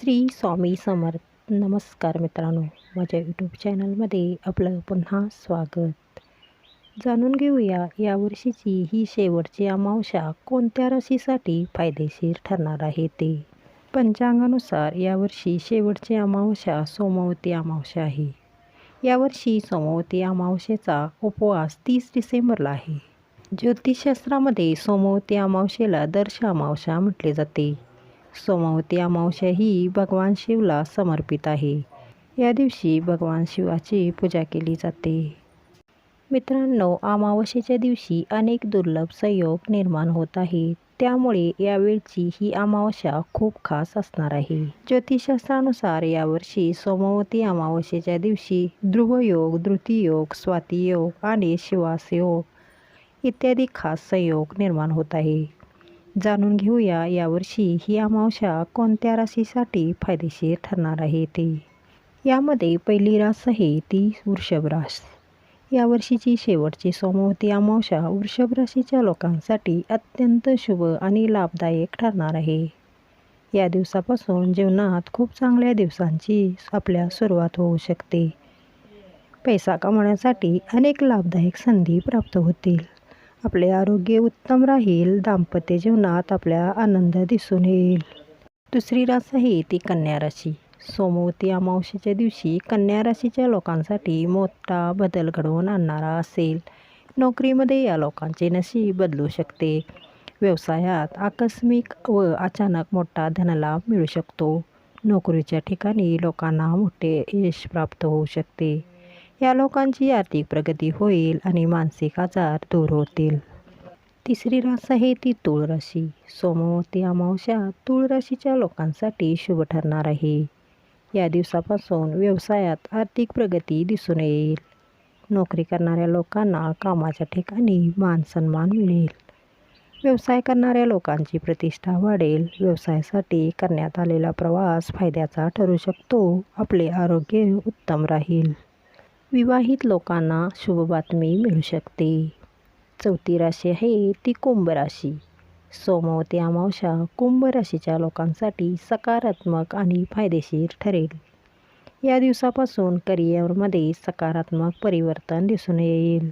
श्री स्वामी समर्थ. नमस्कार मित्रांनो. माझ्या यूट्यूब चॅनलमध्ये आपलं पुन्हा स्वागत. जाणून घेऊया यावर्षीची ही शेवटची अमावस्या कोणत्या राशीसाठी फायदेशीर ठरणार आहे ते. पंचांगानुसार यावर्षी शेवटची अमावस्या सोमवती अमावस्या आहे. यावर्षी सोमवती अमावस्येचा उपवास तीस डिसेंबरला आहे. ज्योतिषशास्त्रामध्ये सोमवती अमावस्येला दर्श अमावस्या म्हटले जाते. सोमावती अमावस्या ही भगवान शिवला समर्पित आहे. या दिवशी भगवान शिवाची पूजा केली जाते. मित्रांनो अमावस्येच्या दिवशी अनेक दुर्लभ संयोग निर्माण होत आहेत. त्यामुळे यावेळची ही अमावस्या खूप खास असणार आहे. ज्योतिषशास्त्रानुसार यावर्षी सोमवती अमावस्येच्या दिवशी ध्रुवयोग द्रुतीयोग स्वातीयोग आणि शिवास योग इत्यादी खास संयोग निर्माण होत आहे. जाणून घेऊया यावर्षी ही अमावस्या कोणत्या राशीसाठी फायदेशीर ठरणार आहे ते. यामध्ये पहिली रास आहे ती वृषभ रास. यावर्षीची शेवटची सोमवती अमावस्या वृषभ राशीच्या लोकांसाठी अत्यंत शुभ आणि लाभदायक ठरणार आहे. या दिवसापासून जीवनात खूप चांगल्या दिवसांची आपल्या सुरुवात होऊ शकते. पैसा कमवण्यासाठी अनेक लाभदायक संधी प्राप्त होतील. आपले आरोग्य उत्तम राहील दाम्पत्य जीवनात आपल्या आनंद दिसून येईल. दुसरी रास आहे ती कन्या राशी. सोमवती अमावस्येच्या दिवशी कन्या राशीच्या लोकांसाठी मोठा बदल घडवून आणणारा असेल. नोकरीमध्ये या लोकांचे नशीब बदलू शकते. व्यवसायात आकस्मिक व अचानक मोठा धनलाभ मिळू शकतो. नोकरीच्या ठिकाणी लोकांना मोठे यश प्राप्त होऊ शकते. या लोकांची आर्थिक प्रगती होईल आणि मानसिक आजार दूर होतील. तिसरी रास आहे ती तुळराशी. सोमवती अमावस्या तुळराशीच्या लोकांसाठी शुभ ठरणार आहे. या दिवसापासून व्यवसायात आर्थिक प्रगती दिसून येईल. नोकरी करणाऱ्या लोकांना कामाच्या ठिकाणी मान सन्मान मिळेल. व्यवसाय करणाऱ्या लोकांची प्रतिष्ठा वाढेल. व्यवसायासाठी करण्यात आलेला प्रवास फायद्याचा ठरू शकतो. आपले आरोग्य उत्तम राहील. विवाहित लोकांना शुभ बातमी मिळू शकते. चौथी राशी आहे ती कुंभ राशी. सोमवती अमावशा कुंभ राशीच्या लोकांसाठी सकारात्मक आणि फायदेशीर ठरेल. या दिवसापासून करिअरमध्ये सकारात्मक परिवर्तन दिसून येईल.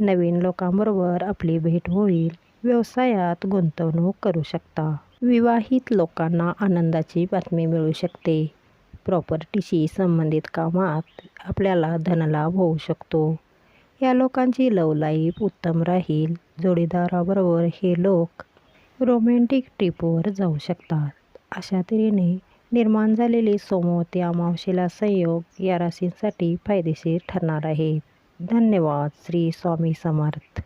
नवीन लोकांबरोबर आपली भेट होईल व्यवसायात गुंतवणूक करू शकता. विवाहित लोकांना आनंदाची बातमी मिळू शकते. प्रॉपर्टीशी संबंधित कामात आपल्याला धनलाभ होऊ शकतो. या लोकांची लव लाईफ उत्तम राहील. जोडीदाराबरोबर हे लोक रोमॅन्टिक ट्रिपवर जाऊ शकतात. अशा तऱ्हेने निर्माण झालेले सोमवती अमावशेला संयोग या राशींसाठी फायदेशीर ठरणार आहेत. धन्यवाद. श्री स्वामी समर्थ.